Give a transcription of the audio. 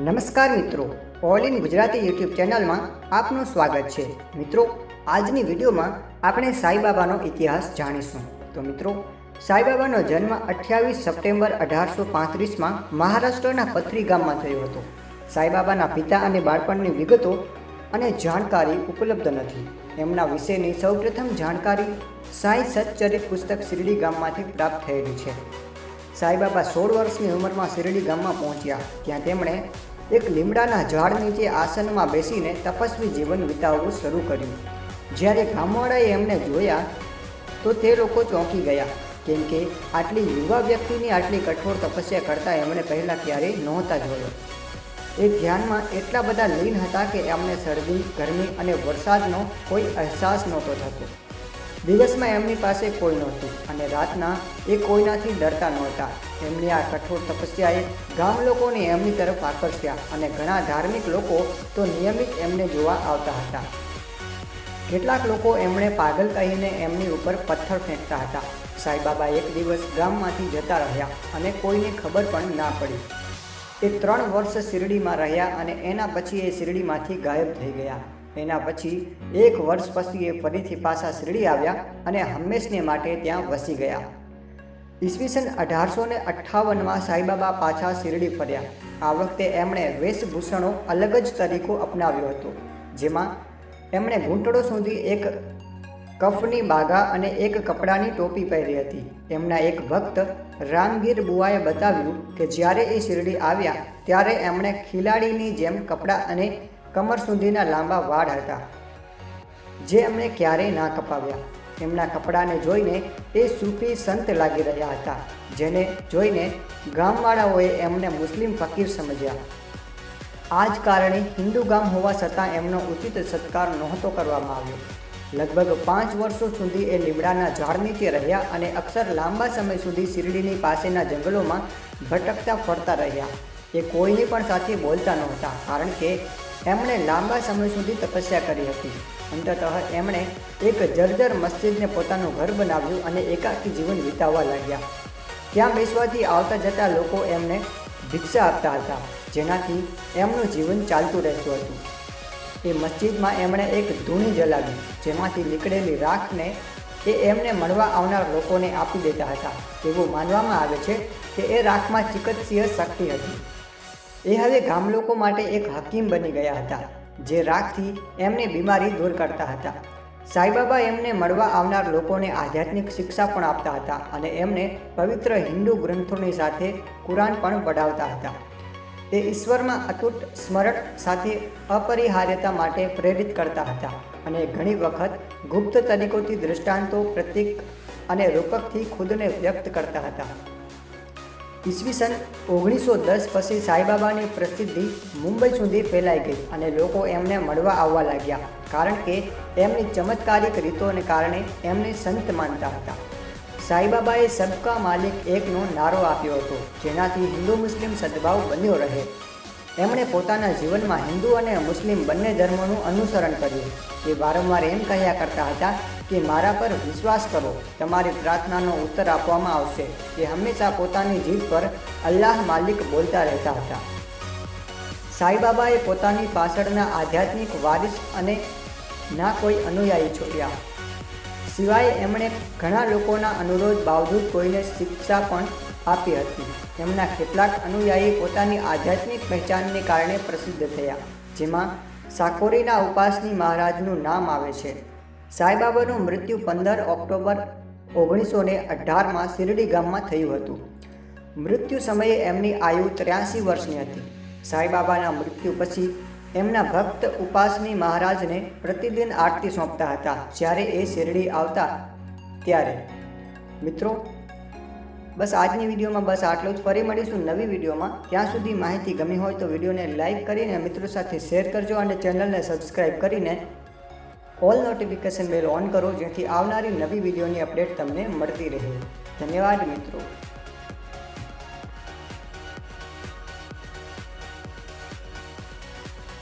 નમસ્કાર મિત્રો. All in Gujarati YouTube ચેનલમાં આપનું સ્વાગત છે. મિત્રો, આજની વિડીયોમાં આપણે સાઈબાબાનો ઇતિહાસ જાણીશું. તો મિત્રો, સાઈબાબાનો જન્મ અઠ્યાવીસ સપ્ટેમ્બર અઢારસો પાંત્રીસમાં મહારાષ્ટ્રના પથરી ગામમાં થયો હતો. સાઈબાબાના પિતા અને બાળપણની વિગતો અને જાણકારી ઉપલબ્ધ નથી. એમના વિશેની સૌપ્રથમ જાણકારી સાંઈ સચ્ચરિત પુસ્તક શિરડી ગામમાંથી પ્રાપ્ત થયેલી છે. સાઈબાબા સોળ વર્ષની ઉંમરમાં શિરડી ગામમાં પહોંચ્યા ત્યાં તેમણે એક લીમડાના ઝાડ નીચે આસનમાં બેસીને તપસ્વી જીવન વિતાવવું શરૂ કર્યું. જ્યારે ગામવાળાએ એમને જોયા, તો તે લોકો ચોંકી ગયા, કેમ કે આટલી યુવા વ્યક્તિની આટલી કઠોર તપસ્યા કરતાં એમણે પહેલાં ક્યારેય નહોતા જોયો. એ ધ્યાનમાં એટલા બધા લીન હતા કે એમને શરદી, ગરમી અને વરસાદનો કોઈ અહેસાસ નહોતો થતો. દિવસમાં એમની પાસે કોઈ નહોતું અને રાતના એ કોઈનાથી ડરતા નહોતા. એમની આ કઠોર તપસ્યાએ ગામ લોકોને એમની તરફ આકર્ષ્યા અને ઘણા ધાર્મિક લોકો તો નિયમિત એમને જોવા આવતા હતા. કેટલાક લોકો એમણે પાગલ કહીને એમની ઉપર પથ્થર ફેંકતા હતા. સાંઈબાબા એક દિવસ ગામમાંથી જતા રહ્યા અને કોઈને ખબર પણ ના પડી. એ ત્રણ વર્ષ શિરડીમાં રહ્યા અને એના પછી એ શિરડીમાંથી ગાયબ થઈ ગયા. એના પછી એક વર્ષ પછી એ ફરીથી પાછા શિરડી આવ્યા અને હંમેશને માટે ત્યાં વસી ગયા. ઈસવીસન અઢારસો ને અઠ્ઠાવનમાં સાંઈબાબા પાછા શિરડી ફર્યા. આ વખતે એમણે વેશભૂષણો અલગ જ તરીકો અપનાવ્યો હતો, જેમાં એમણે ઘૂંટડો સુધી એક કફની બાગા અને એક કપડાની ટોપી પહેરી હતી. એમના એક ભક્ત રામગીર બુઆએ બતાવ્યું કે જ્યારે એ શિરડી આવ્યા ત્યારે એમણે ખિલાડીની જેમ કપડાં અને કમર સુધીના લાંબા વાળ હતા, જે એમણે ક્યારેય ના કપાવ્યા. એમના કપડાને જોઈને એ સૂફી સંત લાગી રહ્યા હતા, જેને જોઈને ગામવાળાઓએ એમને મુસ્લિમ ફકીર સમજ્યા. આ જ કારણે હિન્દુ ગામ હોવા છતાં એમનો ઉચિત સત્કાર નહોતો કરવામાં આવ્યો. લગભગ પાંચ વર્ષો સુધી એ લીમડાના ઝાડ નીચે રહ્યા અને અક્ષર લાંબા સમય સુધી શિરડીની પાસેના જંગલોમાં ભટકતા ફરતા રહ્યા. એ કોઈની પણ સાથે બોલતા નહોતા, કારણ કે એમણે લાંબા સમય સુધી તપસ્યા કરી હતી. અંતતઃ એમણે એક જર્જર મસ્જિદને પોતાનું ઘર બનાવ્યું અને એકાકી જીવન વિતાવવા લાગ્યા. ત્યાં બેસવાથી આવતા જતા લોકો એમને ભિક્ષા આપતા હતા, જેનાથી એમનું જીવન ચાલતું રહેતું હતું. એ મસ્જિદમાં એમણે એક ધૂણી જલાવી, જેમાંથી નીકળેલી રાખને એ એમને મળવા આવનાર લોકોને આપી દેતા હતા. એવું માનવામાં આવે છે કે એ રાખમાં ચિકત્સીય શક્તિ હતી. એ હવે ગામ લોકો માટે એક હકીમ બની ગયા હતા, જે રાખથી એમને બીમારી દૂર કરતા હતા. સાંઈબાબા એમને મળવા આવનાર લોકોને આધ્યાત્મિક શિક્ષા પણ આપતા હતા અને એમને પવિત્ર હિન્દુ ગ્રંથોની સાથે કુરાન પણ પઢાવતા હતા. તે ઈશ્વરમાં અતૂટ સ્મરણ સાથે અપરિહાર્યતા માટે પ્રેરિત કરતા હતા અને ઘણી વખત ગુપ્ત તરીકોથી દૃષ્ટાંતો પ્રતીક અને રૂપકથી ખુદને વ્યક્ત કરતા હતા. ઈસવીસન ઓગણીસો દસ પછી સાંઈબાબાની પ્રસિદ્ધિ મુંબઈ સુધી ફેલાઈ ગઈ અને લોકો એમને મળવા આવવા લાગ્યા કારણ કે એમની ચમત્કારિક રીતોને કારણે એમને સંત માનતા હતા. સાંઈબાબાએ સબકા માલિક એકનો નારો આપ્યો હતો, જેનાથી હિન્દુ મુસ્લિમ સદભાવ બન્યો રહે. એમણે પોતાના જીવનમાં હિન્દુ અને મુસ્લિમ બંને ધર્મોનું અનુસરણ કર્યું. એ વારંવાર એમ કહ્યા કરતા હતા કે મારા પર વિશ્વાસ કરો. તમારી પ્રાર્થનાનો ઉત્તર આપવામાં આવશે તે હંમેશા પોતાની જીભ પર અલ્લાહ માલિક બોલતા રહેતા હતા. સાંઈબાબાએ પોતાની પાછળના આધ્યાત્મિક વારિસ અને ના કોઈ અનુયાયી છોડ્યા. સિવાય એમણે ઘણા લોકોના અનુરોધ બાવજૂદ કોઈને શિક્ષા પણ આપી હતી. એમના કેટલાક અનુયાયી પોતાની આધ્યાત્મિક પહેચાનને કારણે પ્રસિદ્ધ થયા, જેમાં સાકોરીના ઉપાસની મહારાજનું નામ આવે છે. સાંઈબાબાનું મૃત્યુ પંદર ઓક્ટોબર ઓગણીસો ને અઢારમાં શિરડી ગામમાં થયું હતું. મૃત્યુ સમયે એમની આયુ ત્ર્યાસી વર્ષની હતી. સાંઈબાબાના મૃત્યુ પછી એમના ભક્ત ઉપાસની મહારાજને પ્રતિદિન આરતી સોંપતા હતા, જ્યારે એ શિરડી આવતા ત્યારે. મિત્રો, બસ આજની વિડીયોમાં બસ આટલું જ. ફરી મળીશું નવી વિડીયોમાં. ત્યાં સુધી માહિતી ગમી હોય તો વિડીયોને લાઇક કરીને મિત્રો સાથે શેર કરજો અને ચેનલને સબસ્ક્રાઈબ કરીને ઓલ નોટિફિકેશન બેલ ઓન કરો જેથી આવનારી નવી વિડીયોની અપડેટ તમને મળતી રહે. ધન્યવાદ મિત્રો.